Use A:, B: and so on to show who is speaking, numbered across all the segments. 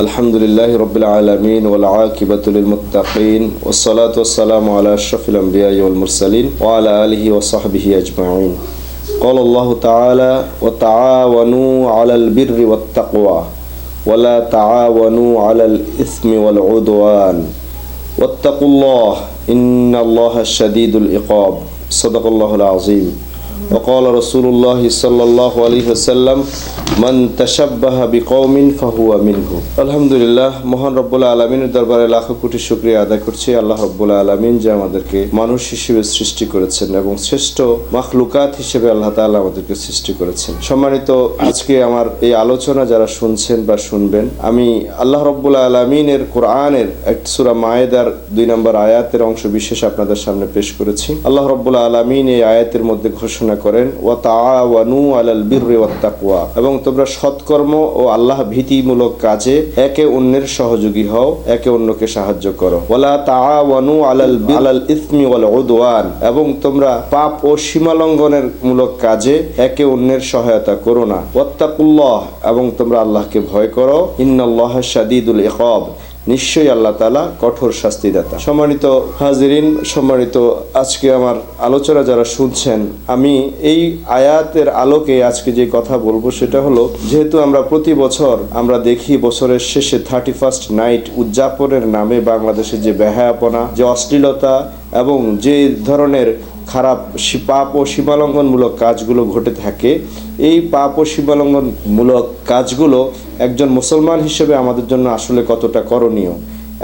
A: الحمد لله رب العالمين والعاقبة للمتقين والصلاة والسلام على أشرف الأنبياء والمرسلين وعلى آله وصحبه أجمعين. قال الله تعالى وتعاونوا على البر والتقوى ولا تعاونوا على الإثم والعدوان واتقوا الله إن الله شديد العقاب. صدق الله العظيم. وقال رسول الله صلى الله عليه وسلم من تشبه بقوم فهو منه আলহামদুলিল্লাহ মহান রব্বুল আলমিনের দরবারে লাখো কোটি শুক্রিয়া আদায় করছি আল্লাহ রব্বুল আলমিন যে আমাদেরকে মানুষ হিসেবে সৃষ্টি করেছেন এবং শ্রেষ্ঠ মাখলুকাত হিসেবে আল্লাহ তাআলা আমাদেরকে সৃষ্টি করেছেন সম্মানিত আজকে আমার এই আলোচনা যারা শুনছেন বা শুনবেন আমি আল্লাহ রব্বুল আলমিনের কোরআনের এক সুরা মায়েদার দুই নম্বর আয়াতের অংশ বিশেষ আপনাদের সামনে পেশ করেছি আল্লাহ রব্বুল আলমিন এই আয়াতের মধ্যে ঘোষণা করেন ওয়া তাআওয়ানু আলাল বিররি ওয়াত এবং তোমরা সৎকর্ম ও আল্লাহ ভীতিমূলক কাজে একে অন্যের সহযোগী হও, একে অন্যকে সাহায্য করো। ওয়ালা তাআওয়ানু আলাল আলাল ইসমি ওয়াল উদওয়ান এবং তোমরা পাপ ও সীমালঙ্ঘনের মূলক কাজে একে অন্যের সহায়তা করো না। ওয়াত্তাকুল্লাহ এবং তোমরা আল্লাহকে ভয় করো। ইন্নাল্লাহ শাদীদুল ইকাব নিশ্চয়ই আল্লাহ তালা কঠোর শাস্তিদাতা। সম্মানিত হাজিরিন, সম্মানিত আজকে আমার আলোচনা যারা শুনছেন, আমি এই আয়াতের আলোকে আজকে যে কথা বলব সেটা হলো, যেহেতু আমরা প্রতি বছর আমরা দেখি বছরের শেষে থার্টি ফার্স্ট নাইট উদযাপনের নামে বাংলাদেশে যে বেহায়াপনা যে অশ্লীলতা এবং যে ধরনের খারাপ পাপ ও সীমালঙ্ঘনমূলক কাজগুলো ঘটে থাকে। এই পাপ ও সীমালঙ্ঘনমূলক কাজগুলো একজন মুসলমান হিসেবে আমাদের জন্য আসলে কতটা করণীয়?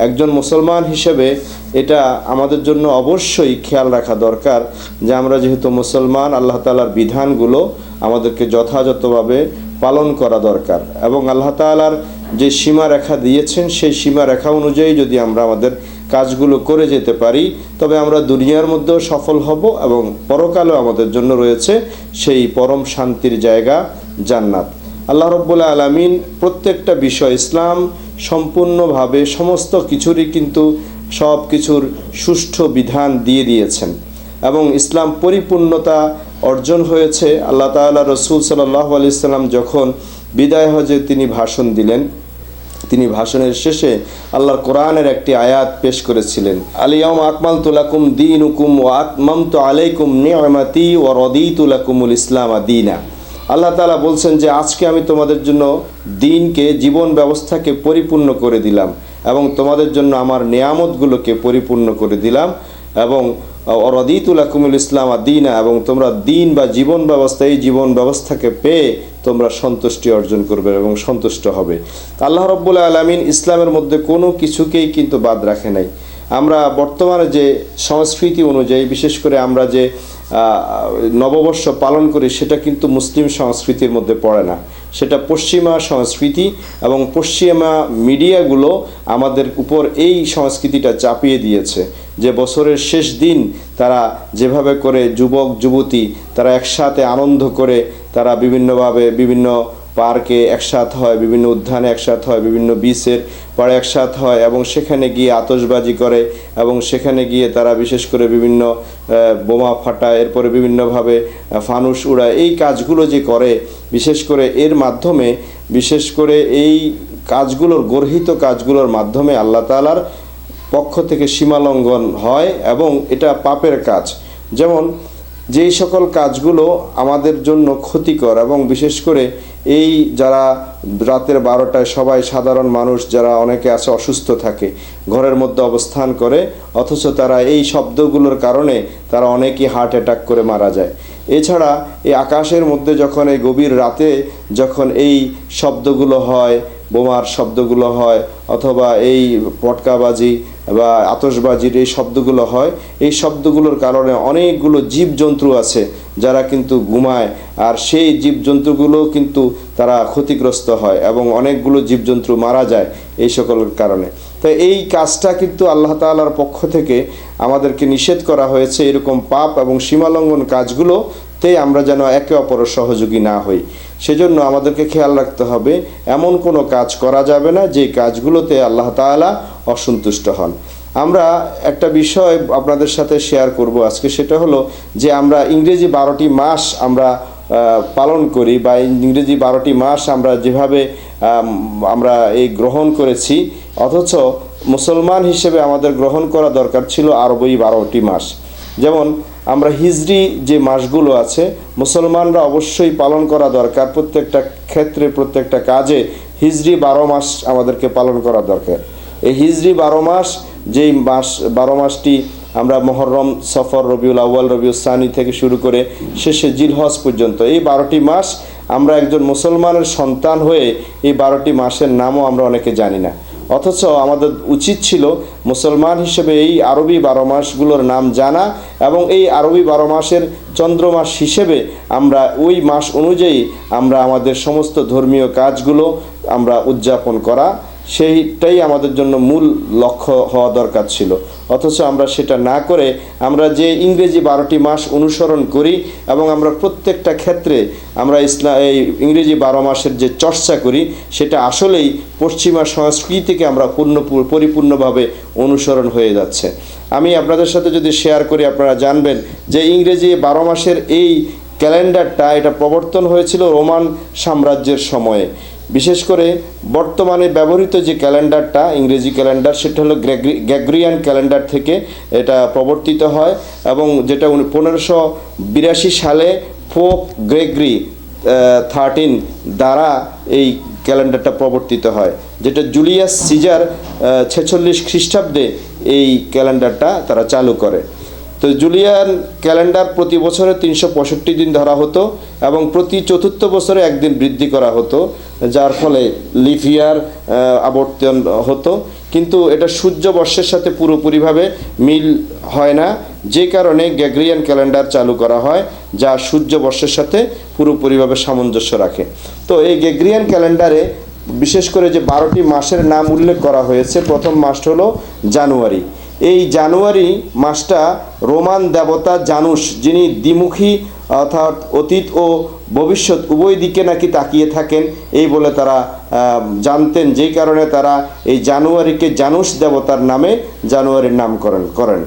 A: একজন মুসলমান হিসেবে এটা আমাদের জন্য অবশ্যই খেয়াল রাখা দরকার যে আমরা যেহেতু মুসলমান, আল্লাহ তালার বিধানগুলো আমাদেরকে যথাযথভাবে পালন করা দরকার এবং আল্লাহ তালার যে সীমারেখা দিয়েছেন, সেই সীমারেখা অনুযায়ী যদি আমরা আমাদের কাজগুলো করে যেতে পারি, তবে আমরা দুনিয়ার মধ্যেও সফল হব এবং পরকালেও আমাদের জন্য রয়েছে সেই পরম শান্তির জায়গা জান্নাত। আল্লাহ রব্বুল্লা আলমিন প্রত্যেকটা বিষয় ইসলাম সম্পূর্ণভাবে সমস্ত কিছুরই কিন্তু সব কিছুর সুষ্ঠু বিধান দিয়ে দিয়েছেন এবং ইসলাম পরিপূর্ণতা অর্জন হয়েছে। আল্লাহ তাআলা রসুল সাল্লাহ আলি সাল্লাম যখন বিদায় হজে তিনি ভাষণ দিলেন তিনি ভাষণের শেষে আল্লাহর কোরআনের একটি আয়াত পেশ করেছিলেন। আলিয়াম আকমাল তুলাকুম দিন উকুম ও আতমাম তো আলাইকুম নিয়ামাতি ও রদি তুলাকুমুল ইসলাম দিনা। আল্লাহ তালা বলছেন যে, আজকে আমি তোমাদের জন্য দিনকে, জীবন ব্যবস্থাকে পরিপূর্ণ করে দিলাম এবং তোমাদের জন্য আমার নিয়ামতগুলোকে পরিপূর্ণ করে দিলাম এবং অরদিতুল আকুমুল ইসলাম দিনা এবং তোমরা দিন বা জীবন ব্যবস্থা, এই জীবন ব্যবস্থাকে পেয়ে তোমরা সন্তুষ্টি অর্জন করবে এবং সন্তুষ্ট হবে। আল্লাহ রব্বুল আলমিন ইসলামের মধ্যে কোনো কিছুকেই কিন্তু বাদ রাখে নাই। আমরা বর্তমানে যে সংস্কৃতি অনুযায়ী, বিশেষ করে আমরা যে নববর্ষ পালন করি, সেটা কিন্তু মুসলিম সংস্কৃতির মধ্যে পড়ে না। সেটা পশ্চিমা সংস্কৃতি এবং পশ্চিমা মিডিয়াগুলো আমাদের উপর এই সংস্কৃতিটা চাপিয়ে দিয়েছে। যে বছরের শেষ দিন তারা যেভাবে করে যুবক, যুবতী, তারা একসাথে আনন্দ করে, তারা বিভিন্নভাবে বিভিন্ন পার্কে একসাথ হয়, বিভিন্ন উদ্যানে একসাথ হয়, বিভিন্ন বিচের পরে একসাথ হয় এবং সেখানে গিয়ে আতশবাজি করে এবং সেখানে গিয়ে তারা বিশেষ করে বিভিন্ন বোমা ফাটায়, এরপরে বিভিন্নভাবে ফানুস উড়ায়। এই কাজগুলো যে করে, বিশেষ করে এর মাধ্যমে, বিশেষ করে এই কাজগুলোর গর্হিত কাজগুলোর মাধ্যমে আল্লাহ তাআলার পক্ষ থেকে সীমালঙ্ঘন হয় এবং এটা পাপের কাজ। যেমন, যেই সকল কাজগুলো আমাদের জন্য ক্ষতিকর এবং বিশেষ করে এই যারা রাতের বারোটায় সবাই সাধারণ মানুষ যারা অনেকে আছে, অসুস্থ থাকে, ঘরের মধ্যে অবস্থান করে, অথচ তারা এই শব্দগুলোর কারণে তারা অনেকেই হার্ট অ্যাটাক করে মারা যায়। এছাড়া এই আকাশের মধ্যে যখন এই গভীর রাতে যখন এই শব্দগুলো হয়, বোমার শব্দগুলো হয়, অথবা এই পটকাবাজি বা আতসবাজির এই শব্দগুলো হয়, এই শব্দগুলোর কারণে অনেকগুলো জীবজন্তু আছে যারা কিন্তু ঘুমায়, আর সেই জীবজন্তুগুলো কিন্তু তারা ক্ষতিগ্রস্ত হয় এবং অনেকগুলো জীবজন্তু মারা যায় এই সকল কারণে। তো এই কাজটা কিন্তু আল্লাহ তাআলার পক্ষ থেকে আমাদেরকে নিষেধ করা হয়েছে, এরকম পাপ এবং সীমালঙ্ঘন কাজগুলোতে আমরা যেন একে অপরের সহযোগী না হই। সেজন্য আমাদেরকে খেয়াল রাখতে হবে, এমন কোনো কাজ করা যাবে না যে কাজগুলোতে আল্লাহ তাআলা অসন্তুষ্ট হন। আমরা একটা বিষয় আপনাদের সাথে শেয়ার করব আজকে, সেটা হলো যে আমরা ইংরেজি বারোটি মাস আমরা পালন করি বা ইংরেজি বারোটি মাস আমরা যেভাবে আমরা এই গ্রহণ করেছি, অথচ মুসলমান হিসেবে আমাদের গ্রহণ করা দরকার ছিল আরবই বারোটি মাস। যেমন আমরা হিজরি যে মাসগুলো আছে, মুসলমানরা অবশ্যই পালন করা দরকার প্রত্যেকটা ক্ষেত্রে, প্রত্যেকটা কাজে হিজরি বারো মাস আমাদেরকে পালন করা দরকার। এই হিজরি বারো মাস, যেই মাস, বারো মাসটি আমরা মহরম, সফর, রবিউল আউ্য়াল, রবিউল সানি থেকে শুরু করে শেষে জিলহজ পর্যন্ত। এই বারোটি মাস আমরা একজন মুসলমানের সন্তান হয়ে এই বারোটি মাসের নামও আমরা অনেকে জানি না। অথচ আমাদের উচিত ছিল মুসলমান হিসেবে এই আরবি বারো মাসগুলোর নাম জানা এবং এই আরবি বারো মাসের চন্দ্রমাস হিসেবে আমরা ওই মাস অনুযায়ী আমরা আমাদের সমস্ত ধর্মীয় কাজগুলো আমরা উদযাপন করা সেইটাই আমাদের জন্য মূল লক্ষ্য হওয়া দরকার ছিল। অথচ আমরা সেটা না করে আমরা যে ইংরেজি বারোটি মাস অনুসরণ করি এবং আমরা প্রত্যেকটা ক্ষেত্রে আমরা ইসলাম এই ইংরেজি বারো মাসের যে চর্চা করি, সেটা আসলেই পশ্চিমা সংস্কৃতিকে আমরা পূর্ণ, পরিপূর্ণভাবে অনুসরণ হয়ে যাচ্ছে। আমি আপনাদের সাথে যদি শেয়ার করি, আপনারা জানবেন যে ইংরেজি বারো মাসের এই ক্যালেন্ডারটা এটা প্রবর্তন হয়েছিল রোমান সাম্রাজ্যের সময়ে। বিশেষ করে বর্তমানে ব্যবহৃত যে ক্যালেন্ডারটা, ইংরেজি ক্যালেন্ডার, সেটা হলো গ্যাগ্রিয়ান ক্যালেন্ডার থেকে এটা প্রবর্তিত হয় এবং যেটা পনেরোশো বিরাশি সালে পোপ গ্রেগরি থার্টিন দ্বারা এই ক্যালেন্ডারটা প্রবর্তিত হয়, যেটা জুলিয়াস সিজার ছেচল্লিশ খ্রিস্টাব্দে এই ক্যালেন্ডারটা তারা চালু করে। তো জুলিয়ান ক্যালেন্ডার প্রতি বছরে তিনশো পঁয়ষট্টি দিন ধরা হতো এবং প্রতি চতুর্থ বছরে একদিন বৃদ্ধি করা হতো, যার ফলে লিফিয়ার আবর্তন হতো। কিন্তু এটা সূর্য বর্ষের সাথে পুরোপুরিভাবে মিল হয় না, যে কারণে গ্যাগ্রিয়ান ক্যালেন্ডার চালু করা হয়, যা সূর্য বর্ষের সাথে পুরোপুরিভাবে সামঞ্জস্য রাখে। তো এই গ্যাগ্রিয়ান ক্যালেন্ডারে বিশেষ করে যে বারোটি মাসের নাম উল্লেখ করা হয়েছে, প্রথম মাসটা হলো জানুয়ারি। এই জানুয়ারি মাসটা রোমান দেবতা জানুস, যিনি দ্বিমুখী, অর্থাৎ অতীত ও ভবিষ্যৎ উভয় দিকে নাকি তাকিয়ে থাকেন, এই বলে তারা জানতেন। যেই কারণে তারা এই জানুয়ারিকে জানুস দেবতার নামে জানুয়ারির নামকরণ করেন।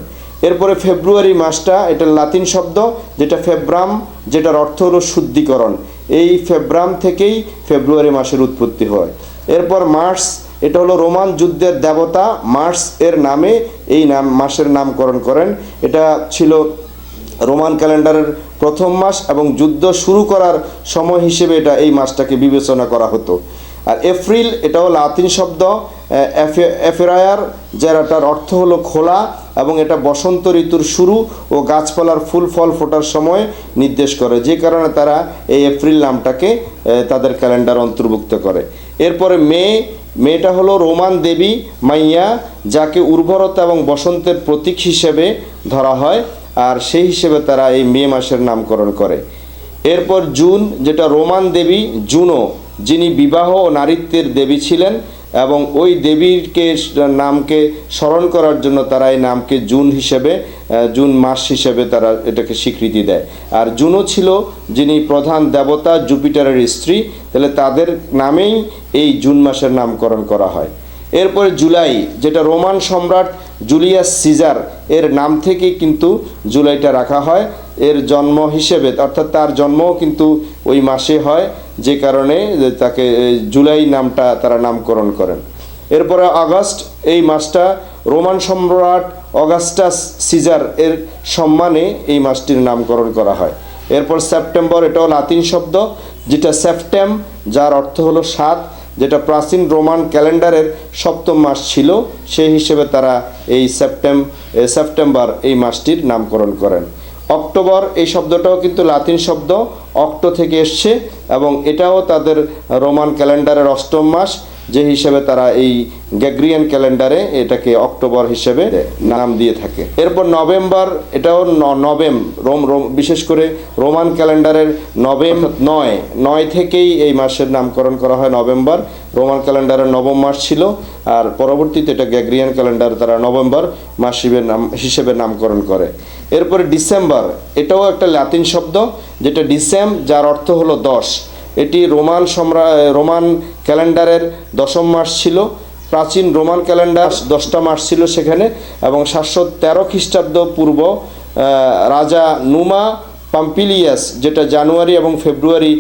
A: এরপরে ফেব্রুয়ারি মাসটা, এটা লাতিন শব্দ, যেটা ফেব্রাম, যেটার অর্থ হলো শুদ্ধিকরণ। এই ফেব্রাম থেকেই ফেব্রুয়ারি মাসের উৎপত্তি হয়। এরপর মার্চ এটা হলো রোমান যুদ্ধের দেবতা, মার্স এর নামে এই নাম, মাসের নামকরণ করেন। এটা ছিল রোমান ক্যালেন্ডারের প্রথম মাস এবং যুদ্ধ শুরু করার সময় হিসেবে এটা এই মাসটাকে বিবেচনা করা হতো। আর এপ্রিল, এটাও লাতিন শব্দ এফেরায়ার, যার অর্থ হলো খোলা এবং এটা বসন্ত ঋতুর শুরু ও গাছপালার ফুল ফল ফোটার সময় নির্দেশ করে, যে কারণে তারা এই এপ্রিল নামটাকে তাদের ক্যালেন্ডার অন্তর্ভুক্ত করে। এরপরে মে মেয়েটা হলো রোমান দেবী মাইয়া, যাকে উর্বরতা এবং বসন্তের প্রতীক হিসেবে ধরা হয়, আর সেই হিসেবে তারা এই মে মাসের নামকরণ করে। এরপর জুন, যেটা রোমান দেবী জুনো যিনি বিবাহ ও নারীত্বের দেবী ছিলেন এবং ওই দেবীরকে নামকে স্মরণ করার জন্য তারা এই নামকে জুন হিসেবে জুন মাস হিসেবে তারা এটাকে স্বীকৃতি দেয়। আর জুনও ছিল যিনি প্রধান দেবতা, জুপিটারের স্ত্রী, তাহলে তাদের নামেই এই জুন মাসের নামকরণ করা হয়। এরপরে জুলাই, যেটা রোমান সম্রাট জুলিয়াস সিজার, এর নাম থেকেই কিন্তু জুলাইটা রাখা হয়। এর জন্ম হিসেবে, অর্থাৎ তার জন্মও কিন্তু ওই মাসে হয়, যে কারণে তাকে জুলাই নামটা তারা নামকরণ করেন। এরপরে আগস্ট, এই মাসটা রোমান সম্রাট অগাস্টাস সিজার এর সম্মানে এই মাসটির নামকরণ করা হয়। এরপর সেপ্টেম্বর, এটাও লাতিন শব্দ, যেটা সেপ্টেম, যার অর্থ হলো সাত, যেটা প্রাচীন রোমান ক্যালেন্ডারের সপ্তম মাস ছিল, সেই হিসেবে তারা এই সেপ্টেম সেপ্টেম্বর এই মাসটির নামকরণ করেন। অক্টোবর, এই শব্দটাও কিন্তু লাতিন শব্দ, অক্টো থেকে এসছে এবং এটাও তাদের রোমান ক্যালেন্ডারের অষ্টম মাস। যে হিসেবে তারা এই গ্যাগ্রিয়ান ক্যালেন্ডারে এটাকে অক্টোবর হিসেবে নাম দিয়ে থাকে। এরপর নভেম্বর, এটাও নভেম রোম রোম, বিশেষ করে রোমান ক্যালেন্ডারের নভেম নয় নয় থেকেই এই মাসের নামকরণ করা হয় নভেম্বর। রোমান ক্যালেন্ডারের নবম মাস ছিল, আর পরবর্তীতে এটা গ্যাগ্রিয়ান ক্যালেন্ডার তারা নভেম্বর মাস নাম, হিসেবে নামকরণ করে। এরপরে ডিসেম্বর, এটাও একটা লাতিন শব্দ, যেটা ডিসেম যার অর্থ হলো দশ। এটি রোমান সম্রা রোমান ক্যালেন্ডারের দশম মাস ছিল। প্রাচীন রোমান ক্যালেন্ডার দশটা মাস ছিল সেখানে এবং সাতশো তেরো খ্রিস্টাব্দ পূর্ব রাজা নুমা পাম্পিলিয়াস যেটা জানুয়ারি এবং ফেব্রুয়ারি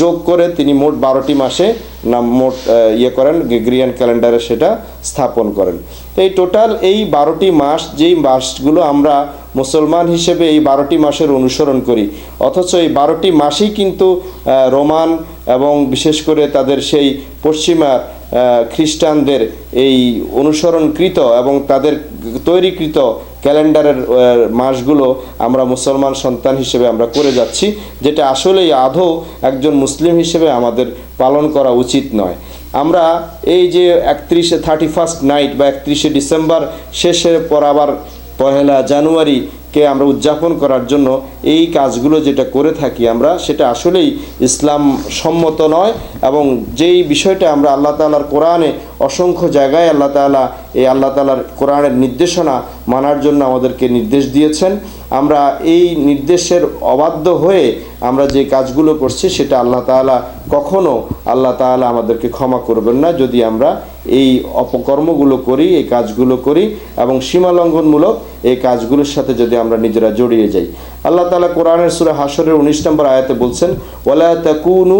A: যোগ করে তিনি মোট বারোটি মাসে নাম মোট ইয়ে করেন গ্রিয়ান ক্যালেন্ডারে সেটা স্থাপন করেন। তো এই টোটাল এই বারোটি মাস, যেই মাসগুলো আমরা মুসলমান হিসেবে এই বারোটি মাসের অনুসরণ করি। অথচ এই বারোটি মাসই কিন্তু রোমান এবং বিশেষ করে তাদের সেই পশ্চিমা খ্রিস্টানদের এই অনুসরণকৃত এবং তাদের তৈরিকৃত ক্যালেন্ডারের মাসগুলো আমরা মুসলমান সন্তান হিসেবে আমরা করে যাচ্ছি, যেটা আসলেই আদৌ একজন মুসলিম হিসেবে আমাদের পালন করা উচিত নয়। আমরা এই যে একত্রিশে থার্টি ফার্স্ট নাইট বা একত্রিশে ডিসেম্বর শেষের পর আবার পহেলা জানুয়ারিকে আমরা উদযাপন করার জন্য এই কাজগুলো যেটা করে থাকি আমরা, সেটা আসলেই ইসলাম সম্মত নয় এবং যেই বিষয়টা আমরা আল্লাহ তালার কোরআনে অসংখ্য জায়গায় আল্লাহ তালা এই আল্লাহ তালার কোরআনের নির্দেশনা মানার জন্য আমাদেরকে নির্দেশ দিয়েছেন। আমরা এই নির্দেশের অবাধ্য হয়ে আমরা যে কাজগুলো করছি, সেটা আল্লাহ তাআলা কখনো আল্লাহ তাআলা আমাদেরকে ক্ষমা করবেন না। যদি আমরা এই অপকর্মগুলো করি, এই কাজগুলো করি এবং সীমালঙ্ঘনমূলক এই কাজগুলোর সাথে যদি আমরা নিজেরা জড়িয়ে যাই। আল্লাহ তালা কোরআনের সুরে হাসরের উনিশ নম্বর আয়াতে বলছেন, ওয়ালা তাকুনু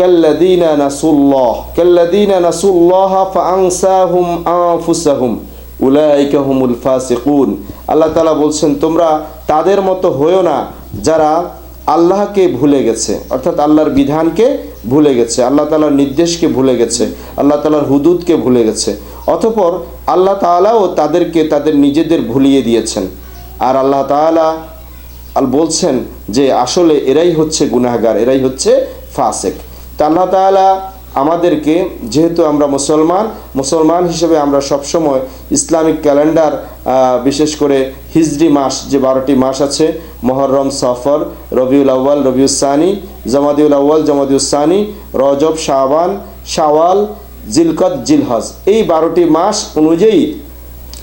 A: কাল্লাযীনা নাসুল্লাহ কাল্লাযীনা নাসুল্লাহ ফাআনসাহুম আনফুসাহুম, উলাইকা হুমুল ফাসিকুন। আল্লাহ তাআলা বলছেন, তোমরা তাদের মতো হয়েও না যারা আল্লাহকে ভুলে গেছে, অর্থাৎ আল্লাহর বিধানকে ভুলে গেছে, আল্লাহ তালার নির্দেশকে ভুলে গেছে, আল্লাহ তালার হুদুদকে ভুলে গেছে। অতপর আল্লাহ তালাও তাদেরকে তাদের নিজেদের ভুলিয়ে দিয়েছেন। আর আল্লাহ তালা বলছেন যে, আসলে এরাই হচ্ছে গুনাহগার, এরাই হচ্ছে ফাসেক। তা আল্লাহ তাআলা আমাদেরকে, যেহেতু আমরা মুসলমান মুসলমান হিসেবে আমরা সবসময় ইসলামিক ক্যালেন্ডার বিশেষ করে হিজরি মাস, যে বারোটি মাস আছে, মহরম, সফর, রবিউল আউ্বাল রবিউল সানি, জমাদিউল আউ্বাল জমাদিউল সানি, রজব শাহবান শাওয়াল, জিলকত, জিলহজ। এই বারোটি মাস অনুযায়ী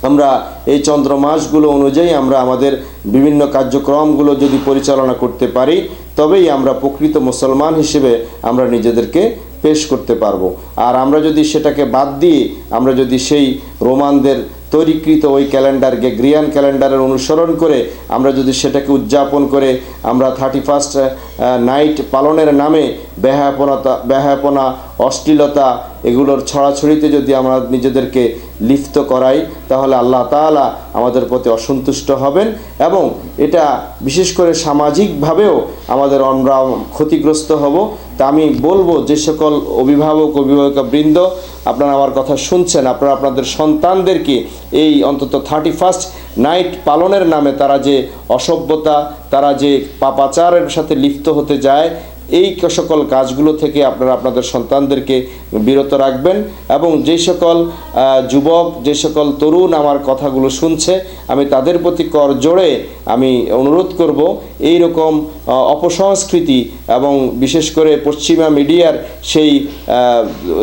A: আমরা এই চন্দ্র মাসগুলো অনুযায়ী আমরা আমাদের বিভিন্ন কার্যক্রমগুলো যদি পরিচালনা করতে পারি, তবেই আমরা প্রকৃত মুসলমান হিসেবে আমরা নিজেদেরকে পেশ করতে পারব। আর আমরা যদি সেটাকে বাদ দিয়ে আমরা যদি সেই রোমানদের তৈরিকৃত ওই ক্যালেন্ডার গ্রিয়ান ক্যালেন্ডারের অনুসরণ করে আমরা যদি সেটাকে উদযাপন করে আমরা থার্টি ফার্স্ট নাইট পালনের নামে ব্যাহাপনতা ব্যাহাপনা অশ্লীলতা এগুলোর ছড়াছড়িতে যদি আমরা নিজেদেরকে লিপ্ত করাই, তাহলে আল্লাহ তাআলা আমাদের প্রতি অসন্তুষ্ট হবেন এবং এটা বিশেষ করে সামাজিকভাবেও আমাদের আমরা ক্ষতিগ্রস্ত হব। তা আমি বলব যে সকল অভিভাবক, অভিভাবকা বৃন্দ, আপনারা আমার কথা শুনছেন। আপনারা আপনাদের সন্তানদেরকে এই অন্তত থার্টি ফার্স্ট নাইট পালনের নামে তারা যে অসভ্যতা, তারা যে পাপাচারের সাথে লিপ্ত হতে যায়, এই সকল কাজগুলো থেকে আপনারা আপনাদের সন্তানদেরকে বিরত রাখবেন এবং যে সকল যুবক, যে সকল তরুণ আমার কথাগুলো শুনছে, আমি তাদের প্রতি কর জোড়ে আমি অনুরোধ করব এই রকম অপসংস্কৃতি এবং বিশেষ করে পশ্চিমা মিডিয়ার সেই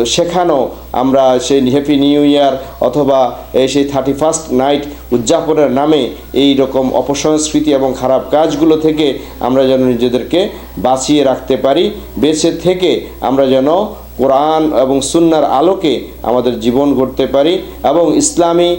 A: শেখানো আমরা সেই হ্যাপি নিউ ইয়ার অথবা এই সেই থার্টি ফার্স্ট নাইট উদযাপনের নামে এই রকম অপসংস্কৃতি এবং খারাপ কাজগুলো থেকে আমরা যেন নিজেদেরকে বাঁচিয়ে রাখতে পারি। বেঁচে থেকে আমরা যেন কোরআন এবং সুন্নার আলোকে আমাদের জীবন গড়তে পারি এবং ইসলামী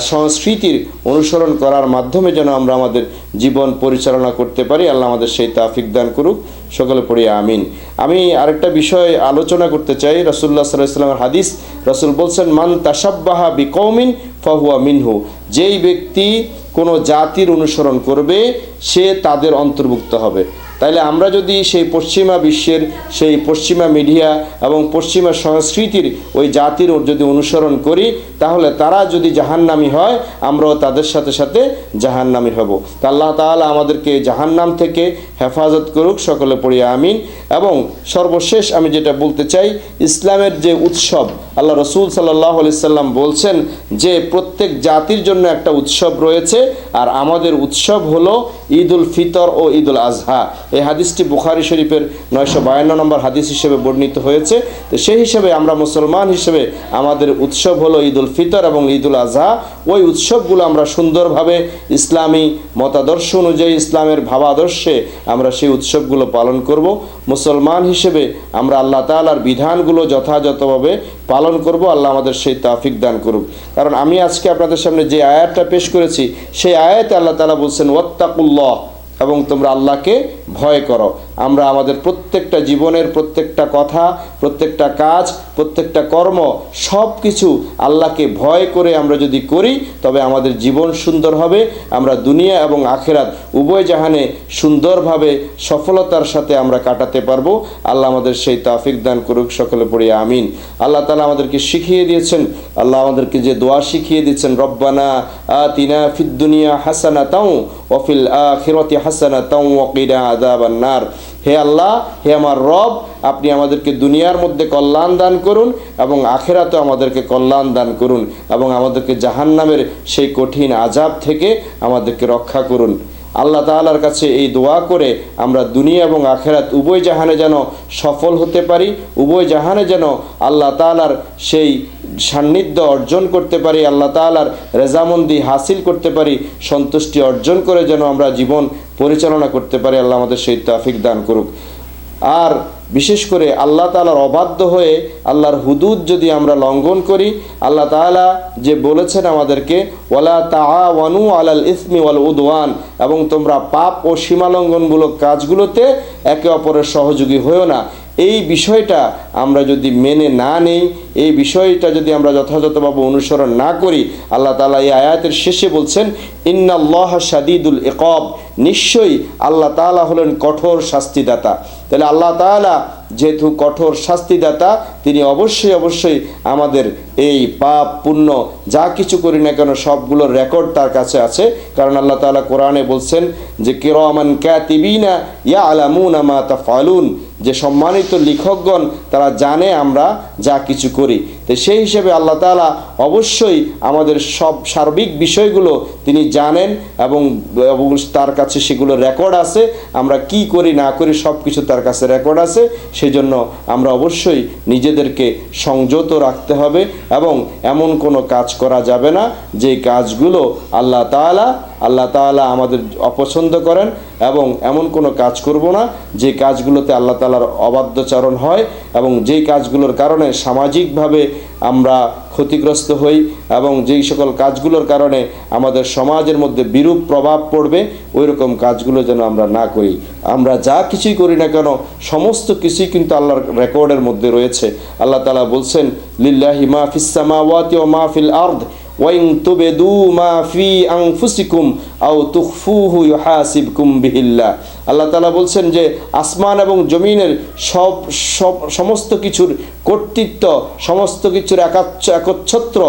A: সংস্কৃতির অনুসরণ করার মাধ্যমে যেন আমরা আমাদের জীবন পরিচালনা করতে পারি। আল্লাহ আমাদের সেই তাফিক দান করুক। সকলে পড়ি আমিন। আমি আরেকটা বিষয় আলোচনা করতে চাই। রসুল্লাহ সাল্লাহ ইসলামের হাদিস। রসুল বলছেন, মান তাসাব্বাহা বিকৌমিন ফাহুয়া মিনহু। যেই ব্যক্তি কোনো জাতির অনুসরণ করবে, সে তাদের অন্তর্ভুক্ত হবে। তাইলে আমরা যদি সেই পশ্চিমা বিশ্বের সেই পশ্চিমা মিডিয়া এবং পশ্চিমা সংস্কৃতির ওই জাতির যদি অনুসরণ করি, তাহলে তারা যদি জাহান্নামি হয়, আমরাও তাদের সাথে সাথে জাহান্নামি হব। তা আল্লাহ তাআলা আমাদেরকে জাহান্নাম থেকে হেফাজত করুক, সকলে পড়ি আমিন। এবং সর্বশেষ আমি যেটা বলতে চাই, ইসলামের যে উৎসব, আল্লাহ রসুল সাল্লাহ সাল্লাম বলছেন যে প্রত্যেক জাতির জন্য একটা উৎসব রয়েছে, আর আমাদের উৎসব হলো ঈদ উল ফিতর ও ঈদ উল আজহা এই হাদিসটি বুখারি শরীফের নয়শো বায়ান্ন নম্বর হাদিস হিসেবে বর্ণিত হয়েছে। তো সেই হিসেবে আমরা মুসলমান হিসেবে আমাদের উৎসব হলো ঈদ উল ফিতর এবং ঈদ উল আজহা ওই উৎসবগুলো আমরা সুন্দরভাবে ইসলামী মতাদর্শ অনুযায়ী, ইসলামের ভাবাদর্শে আমরা সেই উৎসবগুলো পালন করব। মুসলমান হিসেবে আমরা আল্লাহ তাআলার বিধানগুলো যথাযথভাবে পালন করব, আল্লাহ আমাদের সেই তাফিক দান করুক। কারণ আমি আজকে আপনাদের সামনে যে আয়াতটা পেশ করেছি, সেই আয়াতে আল্লাহ তাআলা বলছেন, ওয়াত্তাকুল্লাহ এবং তোমরা আল্লাহকে ভয় করো। আমরা আমাদের প্রত্যেকটা জীবনের প্রত্যেকটা কথা, প্রত্যেকটা কাজ, প্রত্যেকটা কর্ম সব কিছু আল্লাহকে ভয় করে আমরা যদি করি, তবে আমাদের জীবন সুন্দর হবে। আমরা দুনিয়া এবং আখেরাত উভয় জাহানে সুন্দরভাবে সফলতার সাথে আমরা কাটাতে পারব। আল্লাহ আমাদের সেই তাফিক দান করুক সকলে পড়ে, আমিন। আল্লাহ তালা আমাদেরকে শিখিয়ে দিয়েছেন, আল্লাহ আমাদেরকে যে দোয়া শিখিয়ে দিয়েছেন, রব্বানা আতিনা ফিদ দুনিয়া হাসানা তাও ওফিল আখিরতি হাসানা তাও ওকিরা আদাবান নার হে আল্লাহ, হে আমার রব, আপনি আমাদেরকে দুনিয়ার মধ্যে কল্যাণ দান করুন এবং আখেরাতে আমাদেরকে কল্যাণ দান করুন এবং আমাদেরকে জাহান্নামের সেই কঠিন আজাব থেকে আমাদেরকে রক্ষা করুন। আল্লাহ তাআলার কাছে এই দোয়া করে আমরা দুনিয়া এবং আখেরাত উভয় জাহানে যেন সফল হতে পারি, উভয় জাহানে যেন আল্লাহ তাআলার সেই সান্নিধ্য অর্জন করতে পারি, আল্লাহ তাআলার রেজামন্দি হাসিল করতে পারি, সন্তুষ্টি অর্জন করে যেন আমরা জীবন পরিচালনা করতে পারে, আল্লাহ আমাদের সেই তাফিক দান করুক। আর বিশেষ করে আল্লাহ তালার অবাধ্য হয়ে আল্লাহর হুদুদ যদি আমরা লঙ্ঘন করি, আল্লাহ তালা যে বলেছেন আমাদেরকে, ওয়ালা তাআওয়ানু আলাল ইসমি ওয়াল উদওয়ান এবং তোমরা পাপ ও সীমালঙ্ঘনমূলক কাজগুলোতে একে অপরের সহযোগী হয়েও না। এই বিষয়টা আমরা যদি মেনে না নেই, এই বিষয়টা যদি আমরা যথাযথভাবে অনুসরণ না করি, আল্লাহ তালা এই আয়াতের শেষে বলছেন, ইন্নাল্লাহ শাদিদুল একব নিশ্চয়ই আল্লাহ তাআলা হলেন কঠোর শাস্তিদাতা। তাহলে আল্লাহ তাআলা যেহেতু কঠোর শাস্তিদাতা, তিনি অবশ্যই অবশ্যই আমাদের এই পাপ, পুণ্য যা কিছু করি না কেন সবগুলোর রেকর্ড তার কাছে আছে। কারণ আল্লাহ তাআলা কোরআনে বলছেন যে, কেরমান ক্যাতিবিনা ইয়া আলামুনা তা তাফালুন যে সম্মানিত লেখকগণ তারা জানে আমরা যা কিছু করি। তো সেই হিসেবে আল্লাহ তাআলা অবশ্যই আমাদের সব সার্বিক বিষয়গুলো তিনি জানেন এবং তার কাছে সেগুলো রেকর্ড আছে। আমরা কি করি, না করি সব কিছু তার কাছে রেকর্ড আছে। সেই জন্য আমরা অবশ্যই নিজেদেরকে সংযত রাখতে হবে এবং এমন কোনো কাজ করা যাবে না যে কাজগুলো আল্লাহ তাআলা আল্লাহ তাআলা আমাদের অপছন্দ করেন এবং এমন কোনো কাজ করব না যে কাজগুলোতে আল্লাহ তাআলার অবাধ্যচারণ হয় এবং যেই কাজগুলোর কারণে সামাজিকভাবে আমরা ক্ষতিগ্রস্ত হই এবং যেই সকল কাজগুলোর কারণে আমাদের সমাজের মধ্যে বিরূপ প্রভাব পড়বে ওই রকম কাজগুলো যেন আমরা না করি। আমরা যা কিছুই করি না কেন, সমস্ত কিছুই কিন্তু আল্লাহর রেকর্ডের মধ্যে রয়েছে। আল্লাহ তালা বলছেন, লিল্লাহি মা ফিস সামাওয়াতি ওয়া মা ফিল আরদ ওয়াইন তুবেদু মা ফি আনফুসিকুম আও তুখফুহু ইউহাসিবকুম বিহিল্লাহ। আল্লাহ তালা বলছেন যে আসমান এবং জমিনের সব সব, সমস্ত কিছুর কর্তৃত্ব, সমস্ত কিছুর একাচ্ছ, একচ্ছত্র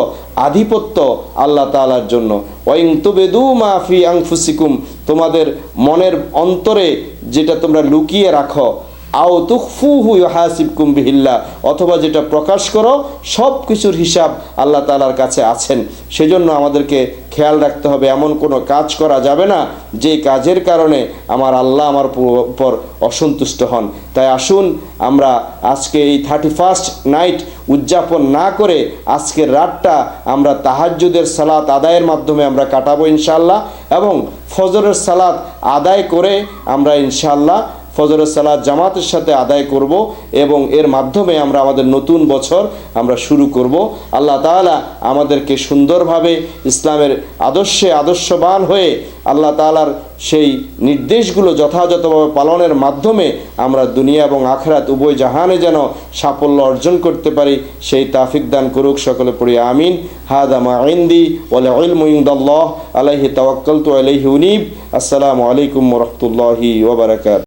A: আধিপত্য আল্লাহ তালার জন্য। ওয়াইন তুবেদু মাফি আংফুসিকুম, তোমাদের মনের অন্তরে যেটা তোমরা লুকিয়ে রাখো আও তুখফুহু ইউহাসিবকুম বিহিল্লাহ অথবা যেটা প্রকাশ করো সব কিছুর হিসাব আল্লাহ তালার কাছে আছেন। সেজন্য আমাদেরকে খেয়াল রাখতে হবে, এমন কোনো কাজ করা যাবে না, যে কাজের কারণে আমার আল্লাহ আমার উপর অসন্তুষ্ট হন। তাই আসুন, আমরা আজকে এই থার্টি ফার্স্ট নাইট উদযাপন না করে আজকের রাতটা আমরা তাহাজ্জুদের সালাত আদায়ের মাধ্যমে আমরা কাটাবো ইনশাল্লাহ এবং ফজরের সালাত আদায় করে আমরা ইনশাআল্লাহ ফজরের সালাত জামাতের সাথে আদায় করব এবং এর মাধ্যমে আমরা আমাদের নতুন বছর আমরা শুরু করব। আল্লাহ তাআলা আমাদেরকে সুন্দরভাবে ইসলামের আদর্শে আদর্শবান হয়ে আল্লাহ তাআলার সেই নির্দেশগুলো যথাযথভাবে পালনের মাধ্যমে আমরা দুনিয়া এবং আখরাত উভয় জাহানে যেন সাফল্য অর্জন করতে পারি, সেই তাফিক দান করুক সকলে পড়ি আমিন। হাদা মা ইন্দি ওয়ালা ইলমু ইনদাল্লাহ আলাইহি তাওয়াক্কালতু আলাইহি উনিব। আসসালামু আলাইকুম রাহমাতুল্লাহি ওয়া বারাকাতুহু